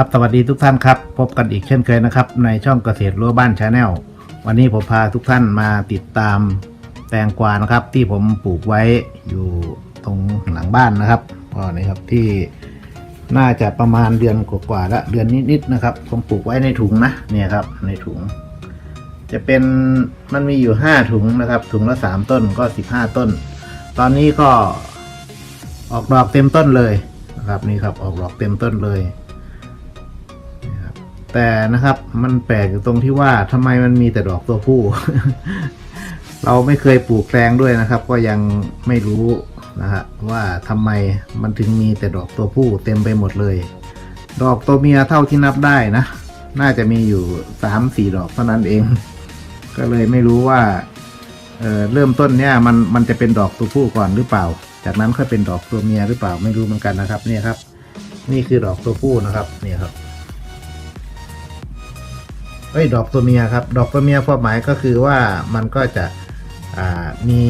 ครับสวัสดีทุกท่านครับ พบกันอีกเช่นเคยนะครับ ในช่องเกษตรรั้วบ้านชาแนลวันนี้ผมพาทุกท่านมาติดตามแตงกวานะครับ ที่ผมปลูกไว้อยู่ตรงหลังบ้านนะครับก็นี่ครับที่น่าจะประมาณเดือนกว่าๆล้วเดือนนิดๆนะครับ ผมปลูกไว้ในถุงนะเนี่ยครับ ในถุง จะเป็นมันมีอยู่ห้าถุงนะครับ ถุงละสามต้นก็สิบห้าต้น ตอนนี้ก็ออกดอกเต็มต้นเลยนะครับนี่ครับออกดอกเต็มต้นเลย แต่นะครับมันแปลกอยู่ตรงที่ว่าทำไมมันมีแต่ดอกตัวผู้ เราไม่เคยปลูกแตงด้วยนะครับ ก็ยังไม่รู้นะฮะว่าทำไมมันถึงมีแต่ดอกตัวผู้เต็มไปหมดเลย ดอกตัวเมียเท่าที่นับได้นะ น่าจะมีอยู่สามสี่ดอกเท่านั้นเอง ก็เลยไม่รู้ว่าเเริ่มต้นเนี่ยมันมันจะเป็นดอกตัวผู้ก่อนหรือเปล่า จากนั้นค่อยเป็นดอกตัวเมียหรือเปล่าไม่รู้เหมือนกันนะครับ เนี่ยครับ นี่คือดอกตัวผู้นะครับ เนี่ยครับ เอ้ยดอกตัวเมียครับ ดอกตัวเมียความหมายก็คือว่ามันก็จะมี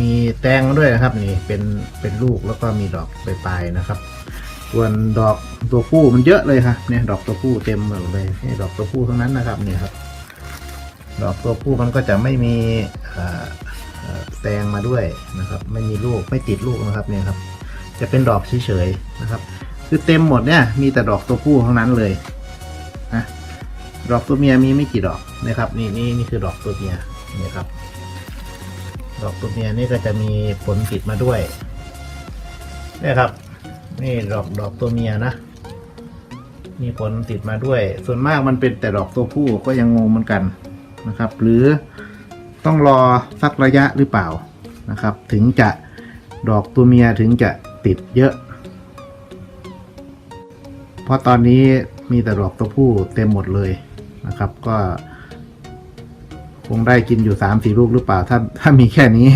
มีแตงด้วยนะครับนี่เป็นเป็นลูกแล้วก็มีดอกปลายๆนะครับ ส่วนดอกตัวผู้มันเยอะเลยครับเนี่ยดอกตัวผู้เต็มหมดเลยนี่ดอกตัวผู้ทั้งนั้นนะครับเนี่ยครับ ดอกตัวผู้มันก็จะไม่มีแตงมาด้วยนะครับ ไม่มีลูกไม่ติดลูกนะครับเนี่ยครับ จะเป็นดอกเฉยๆนะครับ คือเต็มหมดเนี่ยมีแต่ดอกตัวผู้ทั้งนั้นเลยนะ ดอกตัวเมียมีไม่กี่ดอกนะครับนี่นี่นี่คือดอกตัวเมียนี่ครับ ดอกตัวเมียนี่ก็จะมีผลติดมาด้วยนี่ครับ นี่ดอกดอกตัวเมียนะ มีผลติดมาด้วย ส่วนมากมันเป็นแต่ดอกตัวผู้ก็ยังงงเหมือนกันนะครับ หรือต้องรอสักระยะหรือเปล่านะครับ ถึงจะดอกตัวเมียถึงจะติดเยอะ เพราะตอนนี้ มีแต่ดอกตัวผู้เต็มหมดเลยนะครับ ก็คงได้กินอยู่สามสี่ลูกหรือเปล่า ถ้าถ้ามีแค่นี้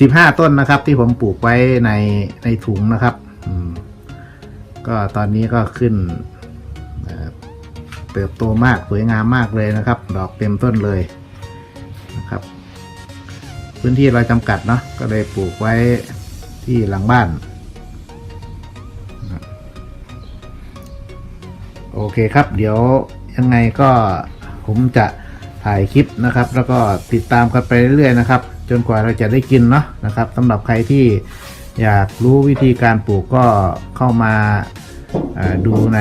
สิบห้าต้นนะครับ ที่ผมปลูกไว้ในในถุงนะครับก็ตอนนี้ก็ขึ้นเอ่อเติบโตมากสวยงามมากเลยนะครับ ดอกเต็มต้นเลยนะครับ พื้นที่เราจำกัดเนาะก็เลยปลูกไว้ที่หลังบ้าน โอเคครับ เดี๋ยวยังไงก็ผมจะถ่ายคลิปนะครับ แล้วก็ติดตามกันไปเรื่อยๆนะครับ จนกว่าเราจะได้กินเนาะนะครับสำหรับใครที่อยากรู้วิธีการปลูกก็เข้ามาาดูใน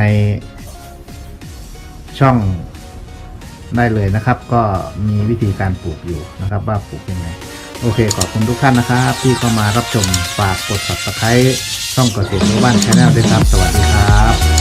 ช่องได้เลยนะครับ ก็มีวิธีการปลูกอยู่นะครับ ว่าปลูกยังไง โอเคขอบคุณทุกท่านนะครับ ที่เข้ามารับชมฝากกด subscribe ช่องเกษตรหมู่บ้านชาแนลด้วยครับ สวัสดีครับ